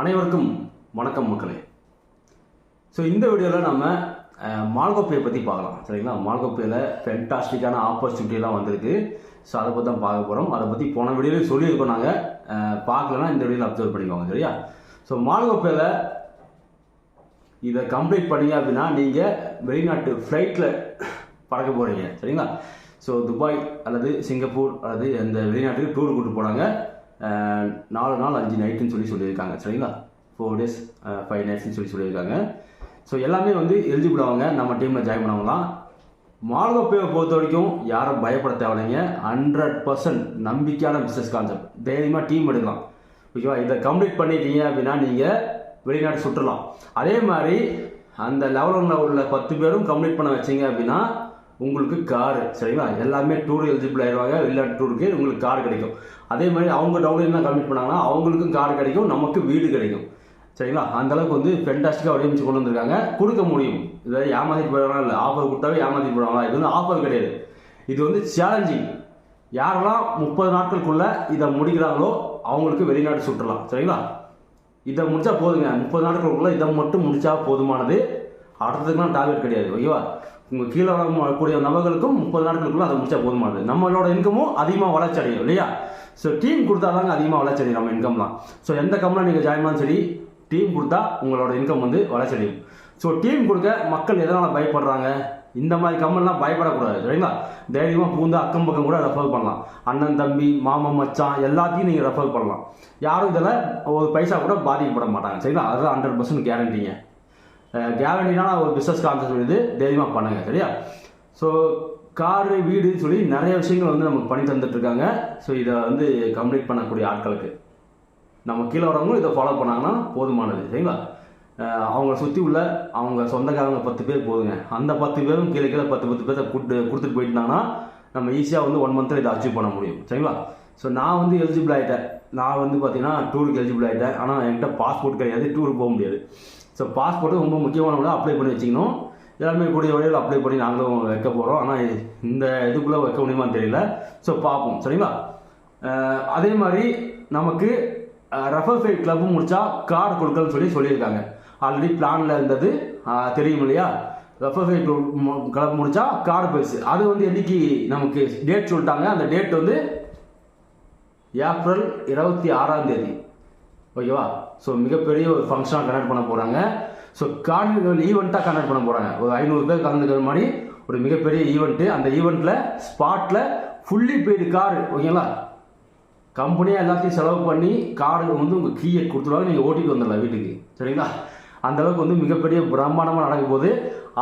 அனைவருக்கும் வணக்கம் மக்களே. ஸோ இந்த வீடியோவில் நம்ம மால்கோப்பையை பற்றி பார்க்கலாம். சரிங்களா? மால்கோப்பையில் ஃபென்டாஸ்டிக்கான ஆப்பர்ச்சுனிட்டிலாம் வந்திருக்கு. ஸோ அதை பற்றி தான் பார்க்க போகிறோம் அதை பற்றி போன வீடியோலையும் சொல்லியிருக்கோம் நாங்கள் பார்க்கலன்னா இந்த வீடியோவில் அப்சர்வ் பண்ணிக்கோங்க சரியா? ஸோ மால்கோப்பையில் இதை கம்ப்ளீட் பண்ணீங்க அப்படின்னா நீங்கள் வெளிநாட்டு ஃப்ளைட்டில் பறக்க போகிறீங்க சரிங்களா? ஸோ துபாய் அல்லது சிங்கப்பூர் அல்லது அந்த வெளிநாட்டுக்கு டூர் கூட்டு போனாங்க. நாலு நாள் அஞ்சு நைட்டுன்னு சொல்லி சொல்லியிருக்காங்க. சரிங்களா? ஃபோர் டேஸ் ஃபைவ் நைட்ஸ்னு சொல்லி சொல்லியிருக்காங்க. ஸோ எல்லாமே வந்து எலிஜிபிள் ஆவாங்க. நம்ம டீமில் ஜாயின் பண்ணவங்களாம் மால்கோப்பையை பொறுத்த வரைக்கும் யாரும் பயப்பட தேவையில்லைங்க. ஹண்ட்ரட் பர்சன்ட் நம்பிக்கையான பிஸ்னஸ் கான்செப்ட் தைரியமாக டீம் எடுக்கலாம். ஓகேவா இதை கம்ப்ளீட் பண்ணிட்டீங்க அப்படின்னா நீங்கள் வெளிநாட்டு சுற்றலாம். அதே மாதிரி அந்த லெவலில் உள்ள பத்து பேரும் கம்ப்ளீட் பண்ண வச்சீங்க அப்படின்னா உங்களுக்கு காரு சரிங்களா? எல்லாமே டூர் எலிஜிபிள் ஆயிடுவாங்க வெளிநாட்டு டூருக்கு உங்களுக்கு கார் கிடைக்கும். அதே மாதிரி அவங்க டவுன் என்ன கம்மிட் பண்ணாங்கன்னா அவங்களுக்கும் கார் கிடைக்கும் நமக்கு வீடு கிடைக்கும். சரிங்களா? அந்தளவுக்கு வந்து ஃபென்டாஸ்டிக்காக வடிவமைச்சு கொண்டு வந்திருக்காங்க. கொடுக்க முடியும். இதை ஏமாத்திட்டு போயிடலாம் இல்லை? ஆஃபர் கொடுத்தாவே ஏமாத்திட்டு போயிடுவாங்களா? இது வந்து ஆஃபர் கிடையாது. இது வந்து சேலஞ்சிங் யாரெல்லாம் முப்பது நாட்களுக்குள்ளே இதை முடிக்கிறாங்களோ அவங்களுக்கு வெளிநாடு சுற்றலாம். சரிங்களா? இதை முடித்தா போதுங்க. முப்பது நாட்களுக்குள்ளே இதை மட்டும் முடித்தா போதுமானது. அடுத்ததுக்கெலாம் டார்கெட் கிடையாது. ஓகேவா? உங்கள் கீழே வரக்கூடிய நபர்களுக்கும் முப்பது நாட்களுக்குள்ள அதை முடிச்சா போதுமானது. நம்மளோட இன்கமும் அதிகமாக வளர்ச்சி அடையும் இல்லையா? ஸோ டீம் கொடுத்தாதாங்க அதிகமாக வளர்ச்சி அடையும் நம்ம இன்கம்லாம் ஸோ எந்த கம்பெனியில் நீங்கள் ஜாயின் பண்ணாலும் சரி டீம் கொடுத்தா உங்களோட இன்கம் வந்து வளர்ச்சி அடையும். ஸோ டீம் கொடுக்க மக்கள் எதனால் பயப்படுறாங்க? இந்த மாதிரி கம்பெனிலாம் பயப்படக்கூடாது சரிங்களா? தைரியமாக பூந்து அக்கம் பக்கம் கூட ரெஃபர் பண்ணலாம். அண்ணன் தம்பி மாமன் மச்சான் எல்லாத்தையும் நீங்கள் ரெஃபர் பண்ணலாம். யாரும் இதில் ஒரு பைசா கூட பாதிக்கப்பட மாட்டாங்க சரிங்களா? அதுதான் ஹண்ட்ரட் பர்சன்ட் கேரண்டிங்க கேரண்டினால ஒரு பிஸ்னஸ் கான்செப்ட் இது தைரியமாக பண்ணுங்க சரியா? ஸோ காரு வீடுன்னு சொல்லி நிறைய விஷயங்கள் வந்து நமக்கு பண்ணி தந்துட்டுருக்காங்க ஸோ இதை வந்து கம்ப்ளீட் பண்ணக்கூடிய ஆட்களுக்கு. நம்ம கீழே வரவங்களும் இதை ஃபாலோ பண்ணாங்கன்னா போதுமானது சரிங்களா? அவங்கள சுற்றி உள்ள அவங்க சொந்தக்காரங்க பத்து பேர் போதுங்க. அந்த பத்து பேரும் கீழே கீழே பத்து பத்து பேர்த்த கூட்டு கொடுத்துட்டு போயிட்டாங்கன்னா நம்ம ஈஸியாக வந்து ஒன் மந்த்தில் இதை அச்சீவ் பண்ண முடியும் சரிங்களா? ஸோ நான் வந்து எலிஜிபிள் ஆகிட்டேன் நான் வந்து பார்த்தீங்கன்னா டூருக்கு எலிஜிபிள் ஆகிட்டேன் ஆனால் என்கிட்ட பாஸ்போர்ட் கிடையாது டூருக்கு போக முடியாது. ஸோ பாஸ்போர்ட்டு ரொம்ப முக்கியமான அப்ளை பண்ணி வச்சுக்கணும். எல்லாமே கூடிய வழியில் அப்ளை பண்ணி நாங்களும் வைக்க போகிறோம் ஆனால் இந்த இதுக்குள்ளே வைக்க முடியுமான்னு தெரியல. ஸோ பார்ப்போம். சரிங்களா? அதே மாதிரி நமக்கு ரெஃபர் ஃபைட் கிளப் முடித்தா கார்டு கொடுக்கணும்னு சொல்லி சொல்லியிருக்காங்க. ஆல்ரெடி பிளானில் இருந்தது. தெரியும் இல்லையா? ரெஃபர் ஃபைட் கிளப் முடித்தா கார்டு பரிசு அது வந்து என்னைக்கு நமக்கு டேட் சொல்லிட்டாங்க. அந்த டேட் வந்து ஏப்ரல் இருபத்தி ஆறாம் தேதி. ஓகேவா? ஸோ மிகப்பெரிய ஒரு ஃபங்க்ஷனாக கனெக்ட் பண்ண போகிறாங்க ஸோ கார்னிவல் ஈவெண்ட்டாக கனெக்ட் பண்ண போகிறாங்க ஒரு ஐநூறு பேர் கலந்துக்கிற மாதிரி ஒரு மிகப்பெரிய ஈவெண்ட்டு அந்த ஈவெண்ட்டில் ஸ்பாட்டில் ஃபுல்லி பெய்டு கார் ஓகேங்களா? கம்பெனியாக எல்லாத்தையும் செலவு பண்ணி கார்டு வந்து உங்கள் கீயை கொடுத்துருவாங்க. நீங்கள் ஓட்டிட்டு வந்துடலாம் வீட்டுக்கு. சரிங்களா? அந்த அளவுக்கு வந்து மிகப்பெரிய பிரம்மாண்டமாக நடக்கும் போது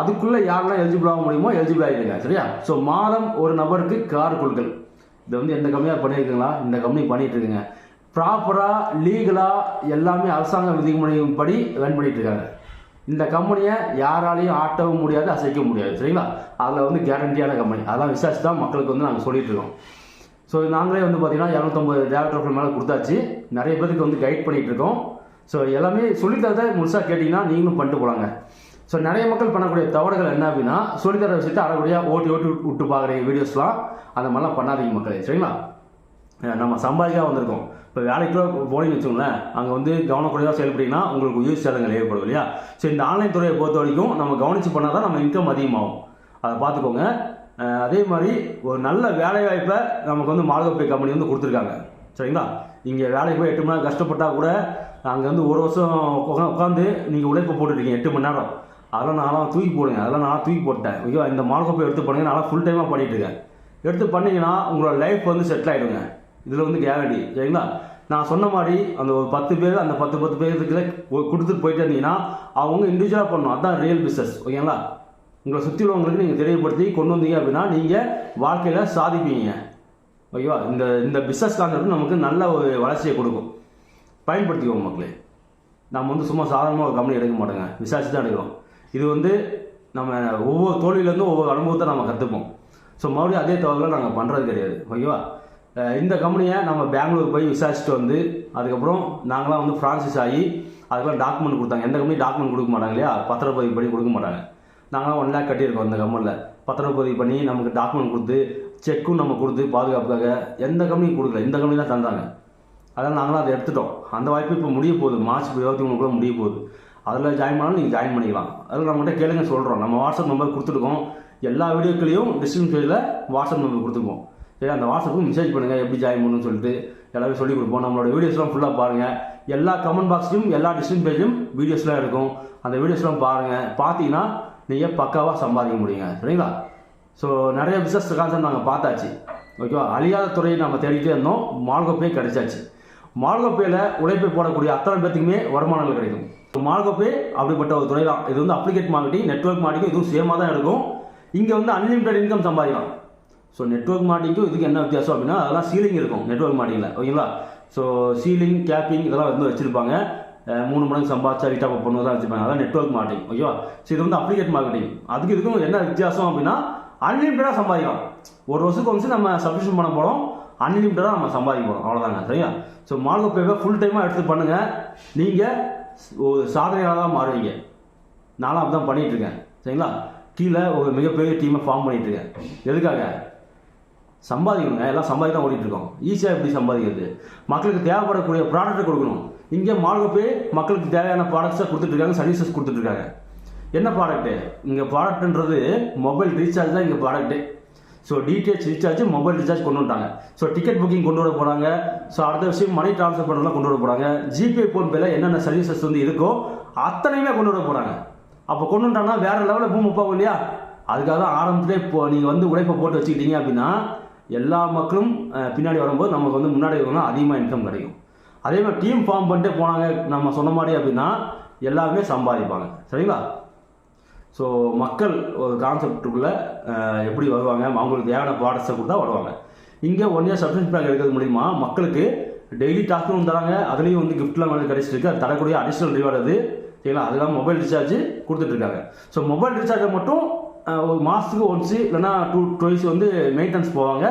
அதுக்குள்ளே யாரெல்லாம் எலிஜிபிள் ஆக முடியுமோ எலிஜிபிள் ஆகிடுங்க சரியா? ஸோ மாதம் ஒரு நபருக்கு கார் கொடுக்கல். இதை வந்து எந்த கம்பெனியாக பண்ணியிருக்குங்களா? இந்த கம்பெனி பண்ணிகிட்டு இருக்குங்க. ப்ராப்பராக லீகலாக எல்லாமே அரசாங்க விதிமுறைப்படி ரன் பண்ணிட்டு இருக்காங்க இந்த கம்பெனியை யாராலையும் ஆட்டவும் முடியாது அசைக்க முடியாது சரிங்களா? அதில் வந்து கேரண்டியான கம்பெனி அதெல்லாம் விசாரிச்சு தான் மக்களுக்கு வந்து நாங்கள் சொல்லிட்டு இருக்கோம். ஸோ நாங்களே வந்து பார்த்தீங்கன்னா இரநூத்தம்பது டேரக்டர் மேலே கொடுத்தாச்சு. நிறைய பேருக்கு வந்து கைட் பண்ணிகிட்டு இருக்கோம். ஸோ எல்லாமே சொல்லித்தரத முழுசாக கேட்டிங்கன்னா நீங்களும் பண்ணிட்டு போகலாங்க ஸோ நிறைய மக்கள் பண்ணக்கூடிய தவறுகள் என்ன அப்படின்னா சொல்லித்தர விஷயத்தை அரைக்குறையாக ஓட்டி ஓட்டி விட்டு- பார்க்குற வீடியோஸ்லாம் அந்த மாதிரிலாம் பண்ணாதீங்க மக்களே சரிங்களா? நம்ம சம்பாதிக்காக வந்திருக்கோம். இப்போ வேலைக்கு போனீங்கன்னு வச்சுக்கோங்களேன் அங்கே வந்து கவனக்குறைவாக செயல்பட்டீங்கன்னா உங்களுக்கு உயிர் சேதங்கள் ஏற்படும் இல்லையா? ஸோ இந்த ஆன்லைன் துறையை பொறுத்த வரைக்கும் நம்ம கவனித்து பண்ணால் தான் நம்ம இன்கம் அதிகமாகும். அதை பார்த்துக்கோங்க. அதே மாதிரி ஒரு நல்ல வேலை வாய்ப்பை நமக்கு வந்து மாலகப்பை கம்பெனி வந்து கொடுத்துருக்காங்க. சரிங்களா? இங்கே வேலைக்கு போய் எட்டு மணி நேரம் கஷ்டப்பட்டால் கூட அங்கே வந்து ஒரு வருஷம் உட்காந்து நீங்கள் உழைப்பு போட்டுருக்கீங்க எட்டு மணி நேரம். அதெல்லாம் நான்லாம் தூக்கி போடுங்க. அதெல்லாம் நான் தூக்கி போட்டேன் ஓகேவா? இந்த மாலகப்பை எடுத்து பண்ணுங்க. நான் ஃபுல் டைமாக பண்ணிட்டு இருக்கேன். எடுத்து பண்ணிங்கன்னா உங்களோட லைஃப் வந்து செட்டில் ஆகிடுங்க இதில் வந்து கேரண்டி சரிங்களா? நான் சொன்ன மாதிரி அந்த ஒரு பத்து பேர் அந்த பத்து பத்து பேருக்குள்ள கொடுத்துட்டு போயிட்டு இருந்தீங்கன்னா அவங்க இண்டிவிஜுவலாக பண்ணணும். அதுதான் ரியல் பிஸ்னஸ் ஓகேங்களா உங்களை சுற்றி உள்ளவங்களுக்கு நீங்கள் தெரியப்படுத்தி கொண்டு வந்தீங்க அப்படின்னா நீங்கள் வாழ்க்கையில் சாதிப்பீங்க. ஓகேவா இந்த இந்த பிஸ்னஸ் கான்செப்ட் நமக்கு நல்ல ஒரு வளர்ச்சியை கொடுக்கும். பயன்படுத்திக்குவோம் மக்களே. நம்ம வந்து சும்மா சாதாரணமாக ஒரு கம்பெனி எடுக்க மாட்டோங்க. விசாரிச்சு தான் எடுக்கிறோம். இது வந்து நம்ம ஒவ்வொரு தோல்வியிலேருந்தும் ஒவ்வொரு அனுபவத்தை நம்ம கற்றுப்போம் ஸோ மறுபடியும் அதே தகவலை நாங்கள் பண்ணுறது கிடையாது. ஓகேவா இந்த கம்பெனியை நம்ம பெங்களூர் போய் விசாரிச்சுட்டு வந்து அதுக்கப்புறம் நாங்களாம் வந்து ஃப்ரான்சைஸ் ஆகி அதுக்கெல்லாம் டாக்குமெண்ட் கொடுத்தாங்க. எந்த கம்பெனி டாக்குமெண்ட் கொடுக்க மாட்டாங்க இல்லையா? பத்திரப்பதிவு பண்ணி கொடுக்க மாட்டாங்க. நாங்களாம் ஒன் லேக் கட்டியிருக்கோம் இந்த கம்பெனியில் பத்திரப்பதிவு பண்ணி நமக்கு டாக்குமெண்ட் கொடுத்து செக்கும் நம்ம கொடுத்து பாதுகாப்புக்காக எந்த கம்பெனியும் கொடுக்கல. இந்த கம்பெனி தான் தந்தாங்க. அதனால் நாங்களும் அதை எடுத்துட்டோம். அந்த வாய்ப்பு இப்போ முடிய போகுது. மார்ச் இருபத்தி மூணுக்குள்ள முடிய போகுது. அதில் ஜாயின் பண்ணாலும் நீங்கள் ஜாயின் பண்ணிக்கலாம். அதில் நம்மகிட்ட கேளுங்க சொல்கிறோம் நம்ம வாட்ஸ்அப் நம்பர் கொடுத்துருக்கோம். எல்லா வீடியோக்களையும் டிஸ்கிரிப்ஷன் பேஜில் வாட்ஸ்அப் நம்பர் கொடுத்துருக்கோம். சரி அந்த வாட்ஸ்அப்புக்கு மெசேஜ் பண்ணுங்கள் எப்படி ஜாயின் பண்ணணும்னு சொல்லிட்டு எல்லாமே சொல்லிக் கொடுப்போம். நம்மளோட வீடியோஸ்லாம் ஃபுல்லாக பாருங்கள் எல்லா கமெண்ட் பாக்ஸ்லையும் எல்லா டிஸ்கிரிப் பேஜும் வீடியோஸ்லாம் இருக்கும். அந்த வீடியோஸ்லாம் பாருங்கள் பார்த்தீங்கன்னா நீங்கள் பக்காவாக சம்பாதிக்க முடியுங்க. சரிங்களா? ஸோ நிறைய பிஸ்னஸ் கான்செப்ட் நாங்கள் பார்த்தாச்சு. ஓகேவா அழியாத துறையை நம்ம தேடிட்டே இருந்தோம். மால்கோப்பே கிடைச்சாச்சு. மால்கோப்பேயில் உழைப்பை போடக்கூடிய அத்தனை பேர்த்துக்குமே வருமானங்கள் கிடைக்கும். மால்கோப்பே அப்படிப்பட்ட ஒரு துறை தான். இது வந்து அப்ளிகேட் மார்க்கெட்டிங் நெட்ஒர்க் மார்க்கெட்டிங் இதுவும் சேமாக தான் இருக்கும் இங்கே வந்து அன்லிமிட்டட் இன்கம் சம்பாதிக்கலாம். ஸோ நெட்ஒர்க் மாட்டிங்கும் இதுக்கு என்ன வித்தியாசம் அப்படின்னா அதெல்லாம் சீலிங் இருக்கும் நெட்ஒர்க் மார்க்கெட்டிங்கில் ஓகேங்களா? ஸோ சீலிங் கேப்பிங் இதெல்லாம் வந்து வச்சுருப்பாங்க. மூணு மடங்கு சம்பாதிச்சா ரீட்டாப் தான் வச்சுருப்பாங்க. அதான் நெட்ஒர்க் மார்க்கெட்டிங் ஓகேவா? ஸோ இது வந்து அப்ளிகேட் மார்க்கெட்டிங் அதுக்கு இதுக்கும் என்ன வித்தியாசம் அப்படின்னா அன்லிமிட்டடாக சம்பாதிக்கலாம். ஒரு வருஷத்துக்கு வந்து நம்ம சப்ஸ்கிரிப்ஷன் பண்ண போகிறோம் அன்லிமிட்டடாக நம்ம சம்பாதிக்க போகிறோம் அவ்வளோதாங்க சரியா? ஸோ மார்க்கோ பேவை ஃபுல் டைமாக எடுத்து பண்ணுங்கள் நீங்கள் ஒரு சாதனையாக தான் மாறுவீங்க. நானும் அப்படி தான் பண்ணிகிட்ருக்கேன் இருக்கேன். சரிங்களா? கீழே ஒரு மிகப்பெரிய டீமை ஃபார்ம் பண்ணிகிட்ருக்கேன் இருக்கேன். எதுக்காக? சம்பாதிக்கணுங்க. எல்லாம் சம்பாதி தான் ஓடிட்டு இருக்கோம். ஈஸியாக எப்படி சம்பாதிக்கிறது? மக்களுக்கு தேவைப்படக்கூடிய ப்ராடக்ட்டை கொடுக்கணும். இங்கே மார்க்கோ மக்களுக்கு தேவையான ப்ராடக்ட்ஸை கொடுத்துட்ருக்காங்க சர்வீசஸ் கொடுத்துட்ருக்காங்க. என்ன ப்ராடக்ட்டு இங்கே ப்ராடக்ட்ன்றது மொபைல் ரீசார்ஜ் தான் இங்கே product so DTH recharge mobile recharge கொண்டு வந்துட்டாங்க. ஸோ டிக்கெட் புக்கிங் கொண்டு வர போகிறாங்க ஸோ அடுத்த விஷயம் மணி ட்ரான்ஸ்ஃபர் பண்ணுறதுலாம் கொண்டு வர போகிறாங்க ஜிபே ஃபோன்பேல என்னென்ன சர்வீசஸ் வந்து இருக்கோ அத்தனையுமே கொண்டு வர போகிறாங்க அப்போ கொண்டு வந்துட்டாங்கன்னா வேறு லெவலில் பூமி போகும் இல்லையா? அதுக்காக தான் ஆரம்பத்திலே இப்போ நீங்கள் வந்து உழைப்பை போட்டு வச்சுக்கிட்டீங்க அப்படின்னா எல்லா மக்களும் பின்னாடி வரும்போது நமக்கு வந்து முன்னாடி வரணும் அதிகமாக இன்கம் கிடைக்கும். அதே மாதிரி டீம் ஃபார்ம் பண்ணிட்டு போனாங்க நம்ம சொன்ன மாதிரி அப்படின்னா எல்லாருமே சம்பாதிப்பாங்க. சரிங்களா? ஸோ மக்கள் ஒரு கான்செப்டுக்குள்ளே எப்படி வருவாங்க? அவங்களுக்கு தேவையான ப்ராடக்ட்ஸை கொடுத்தா வருவாங்க. இங்கே ஒன் இயர் சப்ஸ்கிரிப்ஷன் பேக் எடுக்கிறது மூலிமா மக்களுக்கு டெய்லி டாஸ்க்கும் தராங்க. அதுலேயும் வந்து கிஃப்ட்லாம் வந்து கிடைச்சிருக்கு அது தரக்கூடிய அடிஷ்னல் ரிவார்டு அது. சரிங்களா? அதெல்லாம் மொபைல் ரீசார்ஜ் கொடுத்துட்ருக்காங்க ஸோ மொபைல் ரீசார்ஜை மட்டும் ஒரு மாதத்துக்கு ஒன்ஸு இல்லைனா டூ டுவைஸ் வந்து மெயின்டெனன்ஸ் போவாங்க.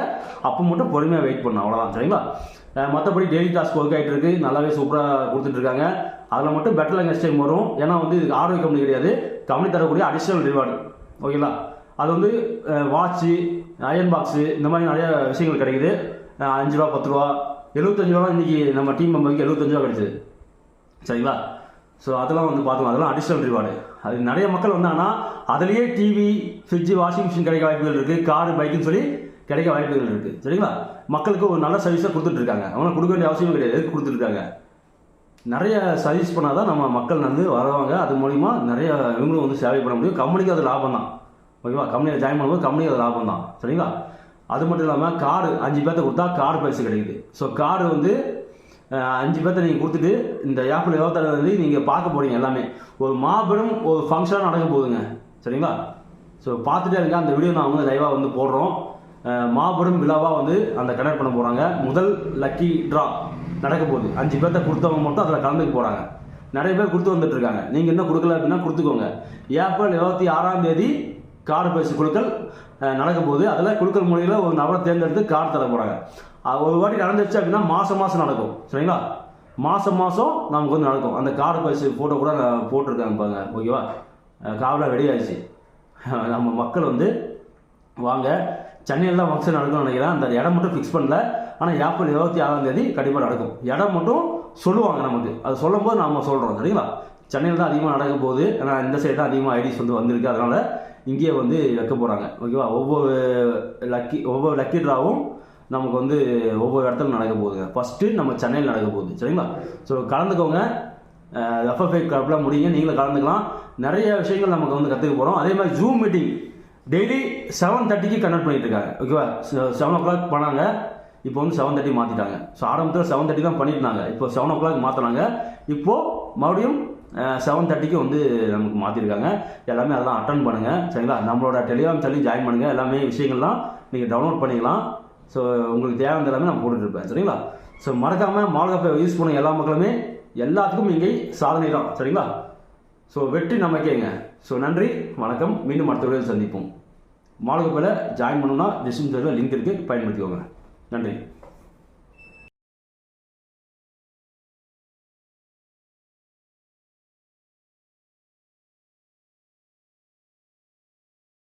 அப்போ மட்டும் பொறுமையாக வெயிட் பண்ணணும். அவ்வளோதான் சரிங்களா? மற்றபடி டெய்லி டாஸ்க் ஒர்க் ஆகிட்டு இருக்கு. நல்லாவே சூப்பராக கொடுத்துட்ருக்காங்க அதில் மட்டும் பெட்டர் நெக்ஸ்ட் டைம் வரும். ஏன்னா வந்து இதுக்கு ஆர்ஓ கம்பெனி கிடையாது. கம்பெனி தரக்கூடிய அடிஷ்னல் ரிவார்டு ஓகேங்களா? அது வந்து வாட்ச்சு அயன் பாக்ஸு இந்த மாதிரி நிறைய விஷயங்கள் கிடைக்குது. அஞ்சு ரூபா பத்து ரூபா எழுபத்தஞ்சு ரூபா இன்றைக்கி நம்ம டீம் மெம்பருக்கு எழுபத்தஞ்சு ரூபா கிடைச்சிது. சரிங்களா? ஸோ அதெல்லாம் வந்து பார்த்தோம். அதெல்லாம் அடிஷ்னல் ரிவார்டு அது நிறைய மக்கள் வந்தாங்கன்னா அதுலேயே டிவி ஃப்ரிட்ஜ் வாஷிங் மிஷின் கிடைக்க வாய்ப்புகள் இருக்குது காரு பைக்குன்னு சொல்லி கிடைக்க வாய்ப்புகள் இருக்குது சரிங்களா? மக்களுக்கு ஒரு நல்ல சர்வீஸாக கொடுத்துட்ருக்காங்க அவங்க கொடுக்க வேண்டிய அவசியம் கிடையாது. எதுக்கு கொடுத்துட்ருக்காங்க நிறைய சர்வீஸ் பண்ணால் தான் நம்ம மக்கள் வந்து வருவாங்க. அது மூலிமா நிறைய இவங்களும் வந்து சேவை பண்ண முடியும். கம்பெனிக்கு அது லாபம் தான் ஓகேவா? கம்பெனியில் ஜாயின் பண்ணும்போது கம்பெனிக்கு அது லாபம் தான் சரிங்களா? அது மட்டும் இல்லாமல் கார்டு அஞ்சு பேர்த்த கொடுத்தா கார் பரிசு கிடைக்குது. ஸோ கார்டு வந்து அஞ்சு பேர்த்த நீங்கள் கொடுத்துட்டு இந்த ஏப்ரல் இருபத்தாறு வந்து நீங்கள் பார்க்க போகிறீங்க எல்லாமே. ஒரு மாபெரும் ஒரு ஃபங்க்ஷனாக நடக்க போகுதுங்க. சரிங்களா? ஸோ பார்த்துட்டே இருக்க அந்த வீடியோ நான் வந்து லைவாக வந்து போடுறோம். மாபெரும் விழாவாக வந்து அந்த கனெக்ட் பண்ண போகிறாங்க முதல் லக்கி ட்ரா நடக்க போகுது. அஞ்சு பேர்த்த கொடுத்தவங்க மட்டும் அதில் கலந்துக்க போகிறாங்க நிறைய பேர் கொடுத்து வந்துட்டுருக்காங்க நீங்கள் என்ன கொடுக்கல அப்படின்னா கொடுத்துக்கோங்க. ஏப்ரல் இருபத்தி ஆறாம் தேதி கார்டு பரிசு குழுக்கள் நடக்க போகுது. அதில் குழுக்கள் முறையில் ஒரு நபரை தேர்ந்தெடுத்து கார்டு தர போகிறாங்க ஒரு வாட்டி நடந்துருச்சு அப்படின்னா மாதம் மாதம் நடக்கும். சரிங்களா? மாதம் மாதம் நமக்கு வந்து நடக்கும். அந்த கார்டு பரிசு ஃபோட்டோ கூட நான் போட்டிருக்காங்க பாருங்க. ஓகேவா காவலாக ரெடி ஆயிடுச்சு. நம்ம மக்கள் வந்து வாங்க சென்னையில் தான் ஃபங்க்ஷன் நடக்கும்னு நினைக்கிறேன். அந்த இடம் மட்டும் ஃபிக்ஸ் பண்ணல. ஆனால் ஏப்ரல் இருபத்தி ஆறாம் தேதி கண்டிப்பாக நடக்கும். இடம் மட்டும் சொல்லுவாங்க நமக்கு. அது சொல்லும்போது நாம் சொல்கிறோம் சரிங்களா? சென்னையில் தான் அதிகமாக நடக்க போகுது. ஏன்னா இந்த சைடு தான் அதிகமாக ஐடிஸ் வந்து வந்திருக்கு. அதனால் இங்கேயே வந்து வைக்க போகிறாங்க ஓகேவா ஒவ்வொரு லக்கி ஒவ்வொரு லக்கி ட்ராவும் நமக்கு வந்து ஒவ்வொரு இடத்துல நடக்க போகுதுங்க. ஃபஸ்ட்டு நம்ம சென்னையில் நடக்க போகுது. சரிங்களா? ஸோ கலந்துக்கோங்க. எஃப்எஃப்ஐ கிளப்லாம் முடியுங்க. நீங்களும் கலந்துக்கலாம். நிறைய விஷயங்கள் நமக்கு வந்து கற்றுக்க போகிறோம் அதே மாதிரி ஜூம் மீட்டிங் டெய்லி செவன் தேர்ட்டிக்கு கனெக்ட் பண்ணிட்டு இருக்காங்க. ஓகேவா செவன் ஓ கிளாக் பண்ணாங்க. இப்போ வந்து செவன் தேர்ட்டி மாற்றிட்டாங்க ஸோ ஆரம்பத்தில் செவன் தேர்ட்டி தான் பண்ணிட்டு இருந்தாங்க இப்போ செவன் ஓ கிளாக் மாற்றினாங்க இப்போது மறுபடியும் செவன் தேர்ட்டிக்கு வந்து நமக்கு மாற்றிருக்காங்க எல்லாமே அதெல்லாம் அட்டன் பண்ணுங்கள் சரிங்களா? நம்மளோட டெலிகிராம் சேனலையும் ஜாயின் பண்ணுங்கள் எல்லாமே விஷயங்கள்லாம் நீங்கள் டவுன்லோட் பண்ணிக்கலாம். ஸோ உங்களுக்கு தேவையான எல்லாமே நான் போட்டுட்டு இருப்பேன் சரிங்களா? ஸோ மறக்காமல் மாலகப்பை யூஸ் பண்ண எல்லா மக்களுமே எல்லாத்துக்கும் இங்கே சாதனை தான் சரிங்களா? ஸோ வெற்றி நமக்கேங்க. ஸோ நன்றி வணக்கம். மீண்டும் அடுத்த சந்திப்போம். மாலகப்பையில் ஜாயின் பண்ணணும்னா டிஸ்கிரிப்ஷனில் லிங்க் இருக்குது பயன்படுத்திக்கோங்க. நன்றி.